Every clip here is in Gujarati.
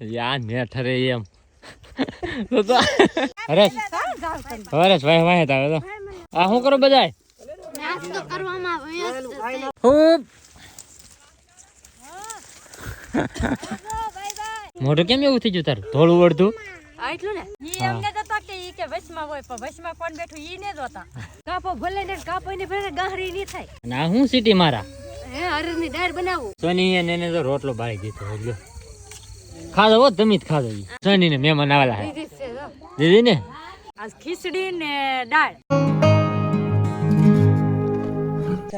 યા ને ઠરે એમ. તો તો હરેશ. હરેશ ભાઈ ભાઈ તાવે તો. આ શું કરો બધાય નાસ્તો કરવામાં વ્યસ્ત છે. ખૂબ મોઢું કેમ એવું થઈ ગયું તારું? થોડું વળતું આટલું ને? ઈ એમને તો કે ઈ કે વચમાં હોય પણ વચમાં કોણ બેઠું ઈ ને જ કાપો ભલે ને કાપો ને ભલે ગાહરી નહીં થાય. ના હું સિટી મારા? હે હરરની દાળ બનાવું. સોની એને તો રોટલો બાળી દીધો એટલે ખાધો હો તમે જ ખાધો સની ને મહેમાન આવેલા હે. છે દીદી ને આજ ખીચડી ને દાળ.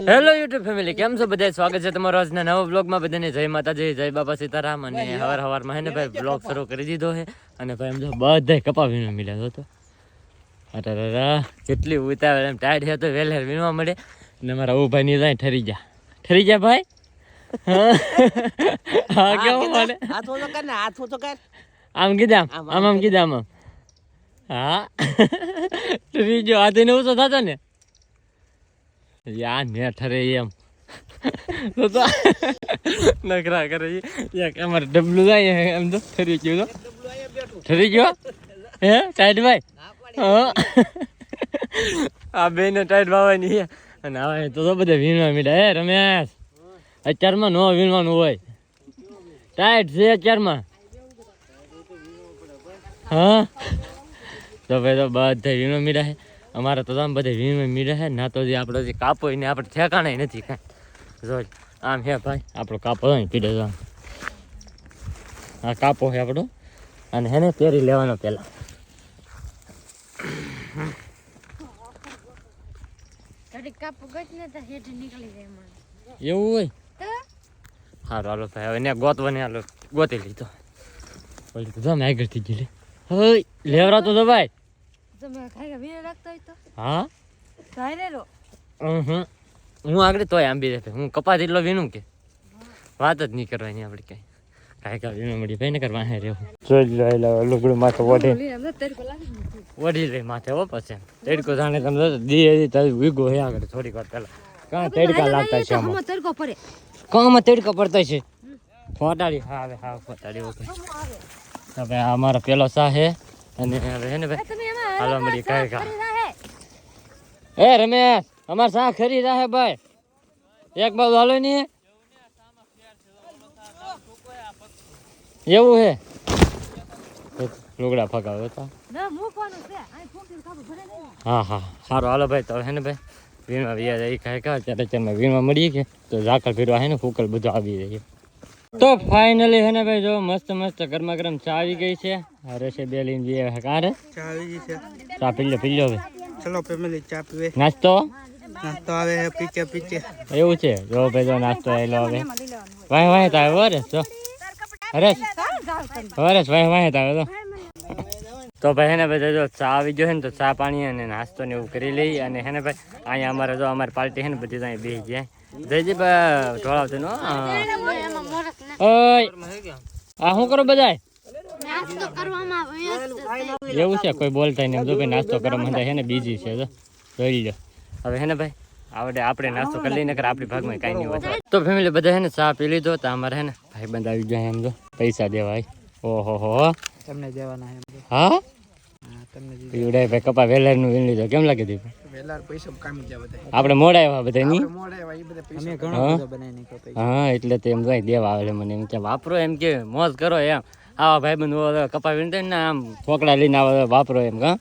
હેલો યુટ્યુબ ફેમિલી કેમ છો બધા સ્વાગત છે તમારો આજના નવા બ્લોગમાં બધાને જય માતાજી જય બાબા સીતારામ. અને હવાર હવારમાં હે ને ભાઈ બ્લોગ શરૂ કરી દીધો છે અને ભાઈ એમ જો બધા કપા વીણવા મળ્યા તો. અરે કેટલી ઉતાવળ એમ ટાઈટ છે તો વહેલા વીણવા મળે. ને મારા ઉભાઈ ની જાય ઠરી જા. ઠરી જા ભાઈ. હા કેવું મળે હાથો તો કર ને હાથો તો કર. આમ કીધા આમ આમ કીધા. આમ. હા. ત્રીજો હાથી ને ઓછો થતો ને? યા ને ઠરે એમ. તો તો નકરા કરે. યાક અમારે ડબલું જાય એમ તો ઠરી ગયો તો. ઠરી ગયો? હે ટાઈટ ભાઈ? આ બેને ટાઈટ વાવવાની છે. અને હવે તો તો બધા વીણવા મીડા હે રમેશ. અત્યારમાં નો વીણવાનું હોય. ટાઈટ છે અત્યારમાં. હા? તો ભાઈ તો બધે વીણો મીડા છે અમારે તો આમ બધે વીણો મીડા છે ના તો જે આપણે જે કાપો એને આપણે ઠેકાણે નથી કાંઈ. જો આમ હે ભાઈ આપણો કાપો હોય પીડે તો આ કાપો છે આપણો અને હેને પહેરી લેવાનો પહેલાં. ને એવું હોય? સારું હાલો ભાઈ હવે ને ગોતવાને હાલો ગોતી લીધો. ઓલી તો જમ આગળથી ગઈ લે હોય લેવરા તો ભાઈ. તમે ખાઈ વીર રાખતા હોય તો? હા? ખાઈ રે. હમ હું આગળ તોય આંબી દે હું કપાસ એટલો વીણું કે? વાત જ નહીં કરવાની આપણે કઈ કાંઈ. કાંઈ વીણું મળી ભાઈ ને કરવા હે. રહ્યો જોઈ લો એટલે લુગડું માથે ઓઢે. ઓઢી લે માથે ઓ પછી તેડકો જાણે તમે દી દી તારી વીગો હે આગળ થોડીક વાર પહેલા. કાં તેડકા લાગતા છે આમાં તેડકો પડે. કામાં તડકો પડતો છે. ફોટાડી. હા હવે હા ફોટાડી ઓકે. હવે આ અમારો પેલો સા હે અને હવે હે ને ભાઈ હાલો મળી કાંઈ કા એ રમેશ અમાર સા ખરી રહે ભાઈ. એક બાજુ હાલો ની. એવું હે. લુગડા ફગાવે છે. નહીં હા હા સારું હાલો ભાઈ તો હે ને ભાઈ. વીણવા વ્યા જાય. કાંઈ કા અત્યારે અત્યારમાં વીણવા મળીએ કે તો ઝાકળ ફેરવા હે ને ફૂકલ બધું આવી જાય તો ફાઇનલી હે ને ભાઈ જો મસ્ત મસ્ત ગરમા ગરમ ચા આવી ગઈ છે. અરે છે બે લઈને જઈએ કારે ચા આવી ગઈ છે. ચા પી લો પી લો હવે. ચલો ફેમિલી ચા પીવે. નાસ્તો? નાસ્તો આવે છે પીચે પીચે. એવું છે? જો ભાઈ જો નાસ્તો આવેલો હવે. વાય વાય તો આવ્યો હરેશ જો. હરેશ હરેશ વાય વાય તો આવ્યો તો ભાઈ હે ને ભાઈ જો ચા આવી ગયો છે ને તો ચા પાણી અને નાસ્તો ને એવું કરી લઈ અને હે ને ભાઈ અહીંયા અમારે જો અમારી પાર્ટી છે ને બધી ત્યાં બેસી જાય જયજી ભાઈ ઢોળાવતો નો આ શું કરો છે. એવું છે કોઈ બોલતા નહીં. જો ભાઈ નાસ્તો કરવા માંડે છે ને બીજી છે જો. જોઈ લો હવે હે ને ભાઈ આવડે આપણે નાસ્તો કરી લઈને કર આપણી ભાગમાં કાંઈ નહીં હોય. તો ફેમિલી બધા હે ને ચા પી લીધો તો અમારે હે ને ભાઈ બંધ આવી ગયા એમ જો પૈસા દેવાય ઓહો હો તમને દેવાના હા? હા, ભાઈ કપા વેલરનું વીણ લીધો. કેમ લાગે દીપ? વેલા પૈસા કામી જાય બધા આપણે મોડા આવ્યા બધા ની? મોડે આવ્યા એ બધા પૈસા અમે હા? બધો હા એટલે તો એમ કઈ દેવા આવે મને એમ કે વાપરો એમ કે મોજ કરો એમ. આવા ભાઈ બંધ કપા વીણતા ને આમ ફોકડા લઈને આવે વાપરો એમ કા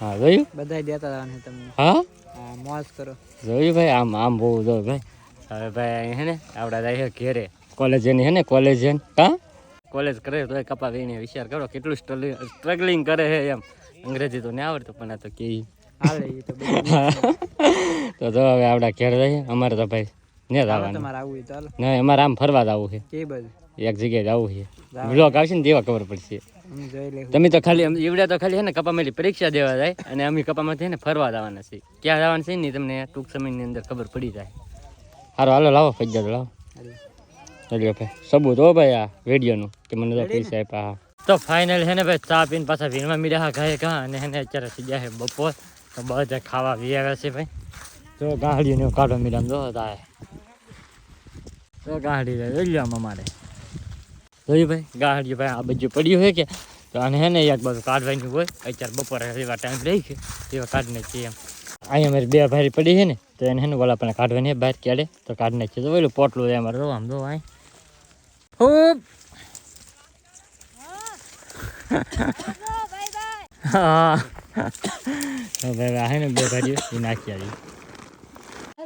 હા જોયું? બધા દેતા હતા તમને. હા? હા મોજ કરો. જોયું ભાઈ આમ આમ બહુ જો ભાઈ. હવે ભાઈ હે ને આપડા જાય ઘેરે. કોલેજ એની હે ને કોલેજ એન હા? કોલેજ કરે તો કપા વીણે વિચાર કરો કેટલું સ્ટ્રગલિંગ કરે છે એમ. અંગ્રેજી તો નહીં આવડતું પણ આ તો કે તો તો જો હવે આપડા ઘેર જઈએ અમારે તો ભાઈ ને જ આવવાનું. ના અમારે આમ ફરવા જ આવવું છે. એક જગ્યાએ જવું છે. બ્લોક આવશે ને તેવા ખબર પડશે. તમે તો ખાલી અમ- તો ખાલી હે ને કપામેલી પરીક્ષા દેવા જાય અને અમે કપામાંથી ને ફરવા જવાના છે ક્યાં જવાના છે ને તમને ટૂંક સમયની અંદર ખબર પડી જાય. હારો હાલો લાવો ફજ્જાદ લાવો. એટલે ભાઈ સબૂત હો ભાઈ આ વિડીયોનું કે મને તો પૈસા આપ્યા હા. તો ફાઇનલ છે ને ભાઈ, ચા પીને પાછા વીણવા મીડ્યા ગાય ઘા અને એને અત્યારે થઈ ગયા છે બપોર. તો બધા ખાવા વી આવ્યા છે ભાઈ. તો ગાડીને કાઢો મીડ્યા જો તારે. તો ગાડી લઈ લો અમારે મારે. જોયું ભાઈ, ગાડી ભાઈ આ બાજુ પડ્યું હોય કે? તો આને હે એક બાજુ કાઢવાની હોય. અત્યારે બપોરે એવા ટાઈમ રહી છે એવા કાઢી નાખીએ એમ. અહીંયા મારી બે ભારી પડી છે ને, તો એને હે ને ઓલા પણ કાઢવાની બહાર ક્યારે તો કાઢી નાખીએ. તો પેલું પોટલું અમારે આમ, જો અહીં ખૂબ હા, ભાઈ હે ને બે ભારીઓ એ નાખી આવી.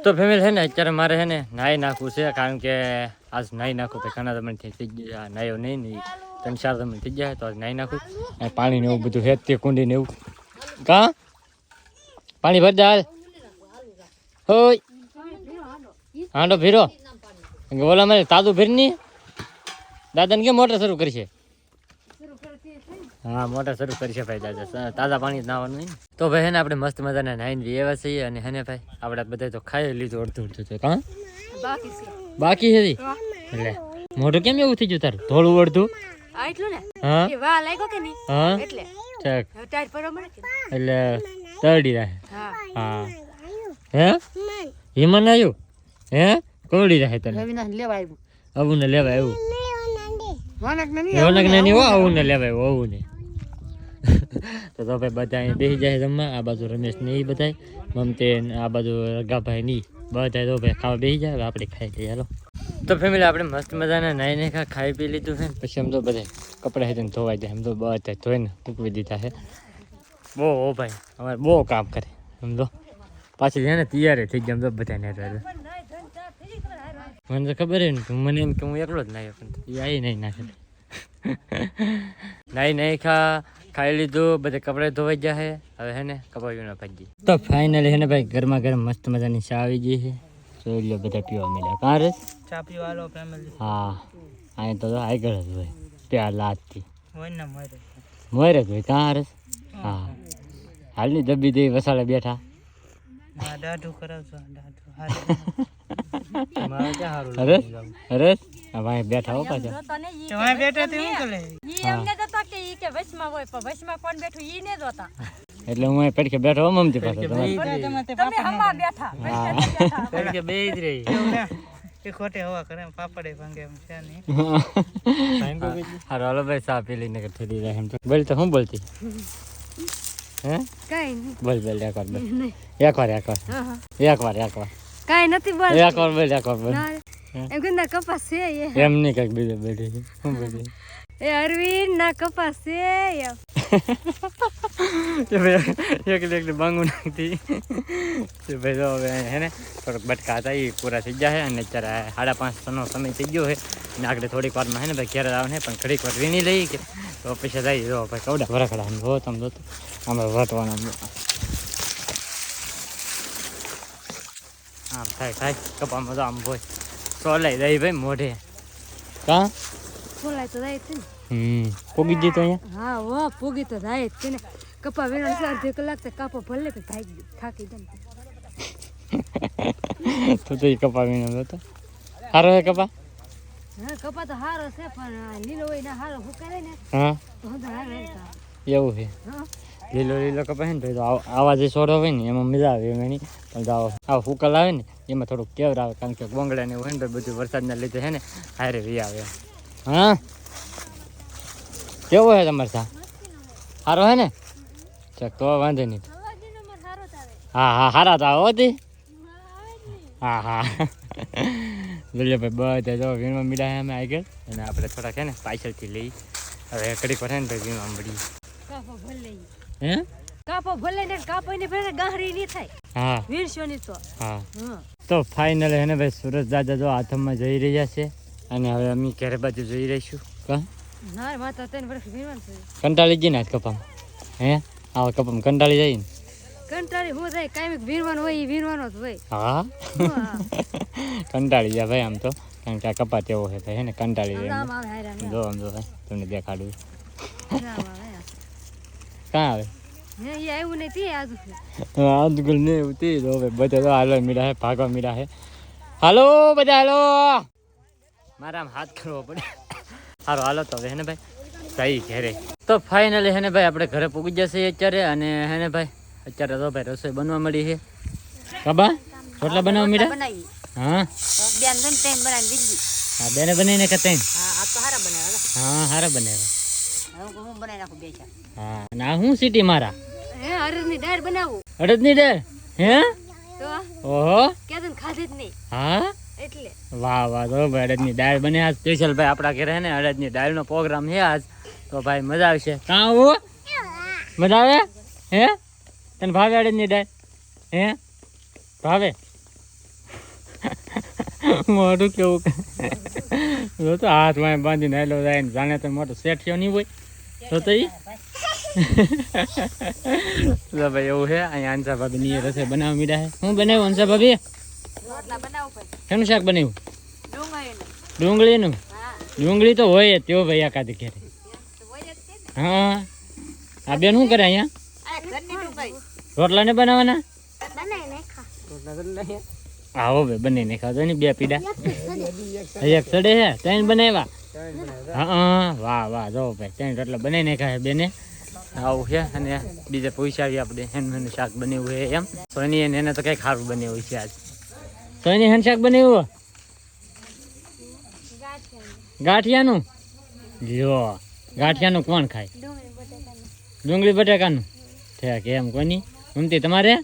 તો ફેમિલી છે ને, અત્યારે મારે છે ને નાહી નાખવું છે, કારણ કે આજ નાહી નાખું. તો ઘણા તમને થઈ ગયા નાહ્યો નહીં નહીં ત્રણ, ચાર તમને થઈ જાય તો આજ નાહી નાખું. પાણી ને એવું બધું હેત તે કુંડી ને એવું. કા? પાણી ભરી દે હાલ. હોય હાંડો ભીરો. ઓલા મારે તાજું ભીરની? દાદાને કેમ મોટર શરૂ કરશે હા મોટર શરૂ કરી છે ભાઈ દાદા. તાજા પાણી નાવાનું તો ભાઈ હેને આપણે મસ્ત મજાના નાહીને બી એવા છીએ અને હેને ભાઈ આપણે બધા તો ખાઈ લીધું અડધું અડધું કાં? બાકી છે? એટલે મોઢું કેમ એવું થઈ ગયું તારું? થોડું અડધું? એટલું ને? હા. વાહ લાગ્યો કે નહીં? હા. એટલે. એટલે તરડી રહે. હા. હા. હિમન આવ્યું? હે? કોરડી રહે તને? લેવા આવ્યું. આવું ને લેવાય એવું વાનક ને રોનક ને નહીં હો આવું ને. લેવાય આવું ને તો તો ભાઈ બધા અહીં જાય જમવા. આ બાજુ રમેશ ને એ બધા મમતે આ બાજુ રગાભાઈ ની બધા તો ભાઈ ખાવા બેસી જાય. આપણે ખાઈ લઈએ. હાલો. તો ફેમિલી, આપણે મસ્ત મજાના નાઈ ને ખાઈ પી લીધું છે. પછી આમ તો બધા કપડા હેઠે ધોવાઈ જાય. એમ તો બધા ધોઈને મૂકવી દીધા છે. બહુ ઓ ભાઈ. અમારે બહુ કામ કરે. સમજો પાછી છે ને તૈયાર થઈ ગયા આમ તો બધા ને મને તો ખબર ને મને એમ કે હું એકલો જ નાહ્યો પણ એ આવી નહીં નાખે. નાઈ નહીં ખા ખાઈ લીધું બધે કપડાં ધોવાઈ જાય હવે હે ને કપાવ્યું ના ભાજી. તો ફાઇનલી હે ને ભાઈ ગરમા ગરમ મસ્ત મજાની ચા આવી ગઈ છે. જોઈ લો બધા પીવા મળ્યા કાં રે? ચા પીવા આલો ફેમિલી હા અહીં તો આગળ જ હોય. પ્યાર લાતથી હોય ને મારે મોરે જ હોય. કાં રસ હા. હાલની દબી દે વસાળે બેઠા. દાઢું કરાવજો દાઢું. હારું મારે ક્યાં હરસ હરસ આ ભાઈ બેઠા હો પાછા. તમારે બેઠા તે હું કરે ઈ એમને જોતા કે ઈ કે વચમાં હોય પણ વચમાં કોણ બેઠું ઈ ને જોતા. એટલે હું અહીં પડખે બેઠો હો મમતી પાસે તમે હમા બેઠા વચમાં બે જ રહી. કે ખોટે હવા કરે પાપડે ભાંગે એમ છે નહીં. હારો હાલો ભાઈ સા પી લઈને ઠરી રહે એમ તો. બોલ તો હું બોલતી? હે? કઈ નહીં. બોલ બોલ એકવાર બોલ. એકવાર એકવાર હા હા. એકવાર એકવાર કઈ નથી બોલ બોલ એકવાર બોલ? ના એમ કે કપાસ છે એ. એમ નહીં કંઈક બીજું બેઠી હું બેઠી એ અરવિંદ ના કપાસ છે એમ. એકલી એકલી બાંગુ નાખતી તો ભાઈ તો હવે હે ને થોડોક બટકા હતા એ પૂરા થઈ ગયા છે અને અત્યારે સાડા પાંચ નો સમય થઈ ગયો છે અને આગળ થોડીક વારમાં હે ને ભાઈ ઘેર આવે ને પણ ઘડીક વાર વીણી લઈ કે તો પછી જાય. જો ભાઈ કવડા વરખડા આમ જો તમે જો તો આમાં વટવાના આમ થાય થાય કપામાં તો આમ હોય સોલાઈ દઈ ભાઈ મોઢે કા ફોલાય તો જાય છે ને હમ પોગી દીધો અહીંયા હા વો પૂગી તો જાય જ છે ને કપા વેરણ છે અડધી કલાક તો કાપો ભલે તો થાકી ગયું થાકી જાય તું તો કપા વીણો હતો સારો હે કપા હા કપા તો સારો છે પણ આ લીલો હોય ને સારો હુકાય ને હા તો હારે. એવું છે હા લીલો લીલો કપાય ને તો આવ- આવા જે છોડો હોય ને એમાં મજા આવે એમ એની. આવો આવો ફૂકલ આવે ને, એમાં થોડુંક કેવર આવે, કારણ કે ગોંગડા ને હોય ને બધું વરસાદના લીધે છે ને હારે વી આવે હા? કેવો છે તમારે સા સારો હે ને? તો વાંધો નહીં. હા હા સારા તો આવો હતી હા હા. જોઈએ ભાઈ બધા જો વીણમાં મીડા અમે આગળ. અને આપણે થોડાક છે ને પાછળથી લઈ. હવે કડીક પર ને ભાઈ વીણમાં મળી હે? કાપો ભલે ને કાપો ને ભલે ગાહરી ની થાય. હા. વીરશો ની તો. હા. તો ફાઇનલ હે ને ભાઈ સુરત દાદા જો આથમમાં જઈ રહ્યા છે અને હવે અમે ક્યારે બાજુ જઈ રહીશું. કા? ના માતા તને વર્ષ વીરવાનું છે. કંટાળી ગઈ ને કપામાં? હે? આવા કપમ કંટાળી જાય ને? કંટાળી હું થાય કાયમિક વીરવાન હોય એ વીરવાનો જ હોય. હા. કંટાળી જાય ભાઈ આમ તો. કારણ કે આ કપાત એવો છે ભાઈ ને? કંટાળી જાય. જો આમ જો ભાઈ તમને દેખાડું. આ. કાં આવે આજકલ ને એવું તે જો બધા તો હાલવા મીડા હે ભાગવા મીડા હે. હાલો બધા હાલો. મારા આમ હાથ કરવો પડે. સારો હાલો તો હવે હે ને ભાઈ? સહી ઘેરે. તો ફાઇનલી હે ને ભાઈ આપણે ઘરે પૂગી જશે અત્યારે અને હે ને ભાઈ અત્યારે તો ભાઈ રસોઈ બનવા મળી છે. બાબા રોટલા બનાવવા મીડા બનાવી. હા? બેન બનાવી દીધી. હા બેને બનાવીને કે તૈન હા આ તો હારા બનાવ્યા. હા હારા બનાવ્યા. હું બનાવી નાખું બે ચાર. હા. અને આ શું સિટી મારા? હે અરદની દાળ બનાવું. અડદની દાળ? હે? તો ઓહો. કે તને ખાધી જ નહીં. હા? એટલે. વાહ વાહ તો ભાઈ અડદની દાળ બને આજ. સ્પેશિયલ ભાઈ આપણા ઘરે હે ને અડદની દાળનો પ્રોગ્રામ છે આજ. તો ભાઈ મજા આવશે. કાં આવું? મજા આવે? હે? તને ભાવે અડદની દાળ? હે? ભાવે? મોઢું કેવું? તો હાથ વાય બાંધીને હેલો જાય જાણે તો મોટો શેઠિયો નહીં હોય. તો તો ઈ તો ભાઈ એવું છે અહીંયા અંસા ભાભી ની રસોઈ બનાવવા મીડા છે હું બનાવ્યું અંસા ભાભી? શેનું શાક બનાવ્યું? ડુંગળીનું. હા. ડુંગળી તો હોય જ તેઓ ભાઈ એકાદ ઘેરે. હા. આ બેન શું કરે અહીંયા? રોટલા ને બનાવવાના આવો ભાઈ બને ને ખાધો ને બે પીડા. એક સડે. છે ત્રણ બનાવ્યા. હા વાહ વાહ જો ભાઈ ત્રણ રોટલા બનાવી નાખ્યા છે બેને. આવું છે અને બીજે પૂછાવી આપણે હેન મેન શાક બન્યું છે એમ. સોની એને તો કઈ ખારું બન્યું છે આજ. સોની હેન શાક બન્યું ગાંઠિયાનું? જો ગાંઠિયાનું કોણ ખાય? ડુંગળી બટાકાનું. ઠેક એમ કોની? ઉમતી તમારે?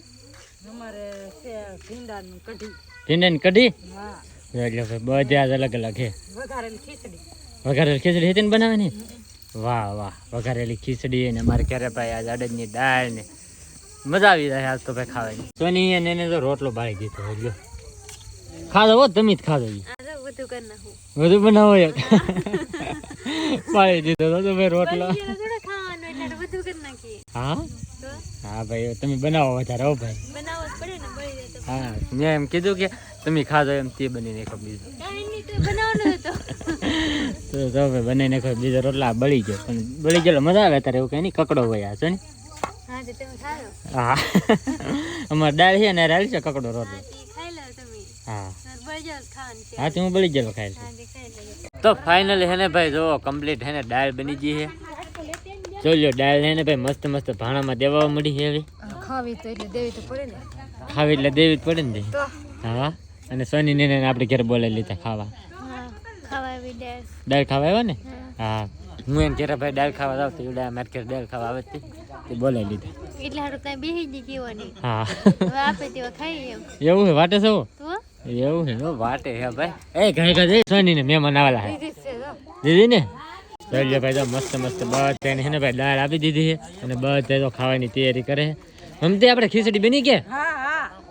ભીંડાનું કઢી. એટલે ભાઈ બધા જ અલગ અલગ છે ખીચડી. વઘારેલી ખીચડી હતી ને બનાવવાની? વાહ વાહ. વઘારેલી ખીચડી ને મારે ક્યારે ભાઈ આજ અડદની દાળ ને મજા આવી જાય આજ તો ભાઈ ખાવાની. સોની અને એને તો રોટલો ભાળી દીધો એટલે ખાધો હો તમે જ ખાધો. બધું બનાવો એક. પાડી દીધો તો ભાઈ રોટલો. હા? હા ભાઈ તમે બનાવો વધારે હો ભાઈ. હા મેં એમ કીધું કે તમે ખાધો એમ તે બની નાખો બીજું. તો બનાવવાનું તો ભાઈ બનાવી નાખો બીજા રોટલા બળી ગયો. પણ બળી ગયેલો મજા આવે તારે એવું કઈ નહીં કકડો હોય આ છે ને? હા તો તમે ખાયો હા. અમારે દાળ છે ને રાલ છે કકડો રોટલો. હા તે ખાઈ લો હા. હા તો હું બળી ગયેલો ખાઈ તે ખાઈ લો તો ફાઇનલી હે ને ભાઈ જો કમ્પ્લીટ હે ને દાળ બની ગઈ છે જોજો દાળ હે ને ભાઈ મસ્ત મસ્ત ભાણામાં દેવા મળી છે હવે ખાવી તો એટલે દેવી તો પડે ને. ખાવી એટલે દેવી જ પડે ને હા. અને સોની ને આપણે ઘેર બોલાવી લીધા ખાવા. હા દાળ ખાવા આવ્યો ને? હા. હું. એને ઘરે ભાઈ દાળ ખાવા આવતી એવડા મારે ઘેર દાળ ખાવા આવે તે. બોલાવી લીધા. એટલે હારું કઈ બેસી જ જીવવાની હા. હવે આપે તેવા ખાઈ એમ. એવું છે વાટે છો એવું છે વાટે હે ભાઈ. એ ઘણી ઘરે સોની ને મહેમાન આવેલા હે. દીદી ને? ચાલ્યો ભાઈ તો મસ્ત મસ્ત બધાને હે ને ભાઈ દાળ આપી દીધી છે અને બધા તો ખાવાની તૈયારી કરે છે મમતી આપણે ખીચડી બની કે હા.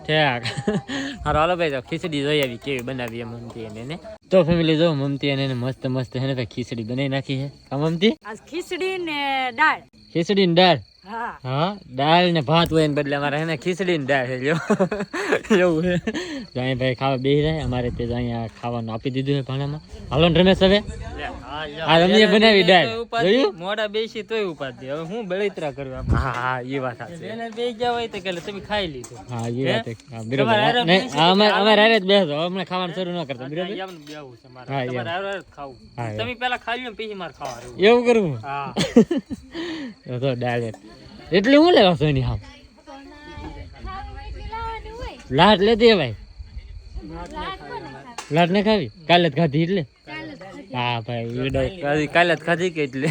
ઠેક હારો હાલો ભાઈ તો ખીચડી જોઈએ આવી કેવી બનાવી એમ એને તો ફેમિલી જો મમતી એને મસ્ત મસ્ત હે ને ખીચડી બનાવી નાખી છે. કા મમતી? આજ ખીચડી ને દાળ. ખીચડી ને દાળ? હા. હા દાળ ને ભાત હોય ને બદલે અમારે હે ને ખીચડી ને દાળ છે લ્યો. એવું છે જાય ભાઈ ખાવા બેહી રહે અમારે તે અહીંયા ખાવાનું આપી દીધું છે ભાણામાં. હાલો ને રમેશ હવે. આ રમીએ બનાવી દાળ. જોયું? મોડા બેસી તોય ઉપાધિ હવે હું બળિતરા કરવા હા હા એ વાત સાચી. એને બે ગયા હોય તો કે તમે ખાઈ લીધું. હા એ વાત બરાબર હા, બરોબર. નહીં, અમે અમારે હારે જ બેસો હમણાં ખાવાનું શરૂ ન કરતા બરોબર? એમ છે મારે. હા, એમ. તમારે હારે હારે જ ખાવું. હા, એમ. તમે પેલા ખાઈ લો ને પછી મારે ખાવા રહેવું. એવું કરવું? હા. તો તો ડાયરેક્ટ. એટલે હું લેવા હાવ? લાટ લેતી ભાઈ. લાટ ને ખાવી? કાલે જ ખાધી એટલે? હા ભાઈ વીડો. કાલે જ ખાધી કે એટલે?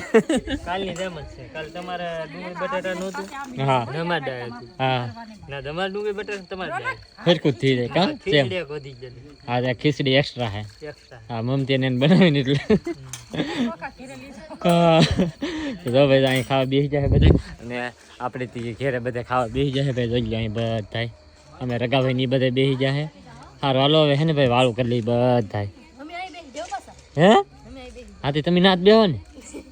કાલની જેમ જ છે. કાલ તમારે ડુંગળી બટાટા નહોતું? હા. તમારે ડાય હતું. હા. ના તમારે ડુંગળી બટાટા તમારે ડાય ફરકું થઈ જાય કા? સેમ હા ત્યાં ખીચડી એક્સ્ટ્રા હે. એક્સ્ટ્રા હા મમતી એને બનાવીને એટલે. જો ભાઈ અહીં ખાવા બેસી જાય બધા. અને આપણે તે ઘેરે બધા ખાવા બેસી જાય ભાઈ જોઈ અહીં બધા અમે રગાભાઈ ની બધા બેસી જાય. હારું હાલો હવે હે ને ભાઈ વાળું કરી લઈ બધા અમે અહીં બેસી જાઓ પાછા હે? આથી તમે નાત બેહો ને.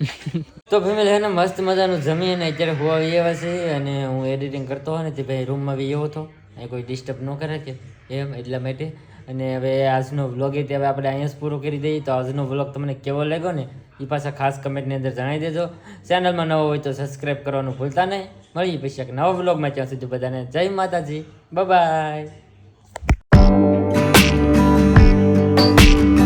તો ફેમિલી એને ને મસ્ત મજાનું જમી અને અત્યારે હોવા એવા છે અને હું એડિટિંગ કરતો હોય ને તે ભાઈ રૂમમાં બી એવો હતો. અહીં કોઈ ડિસ્ટર્બ ન કરે કે એમ એટલા માટે. અને હવે આજનો વ્લોગ એ હવે આપણે અહીંયા જ પૂરો કરી દઈએ. તો આજનો વ્લોગ તમને કેવો લાગ્યો ને એ પાછા ખાસ કમેન્ટની અંદર જણાવી દેજો. ચેનલમાં નવો હોય તો સબસ્ક્રાઈબ કરવાનું ભૂલતા નહીં. મળીએ પછી એક નવો વ્લોગમાં ત્યાં સુધી બધાને જય માતાજી. બાય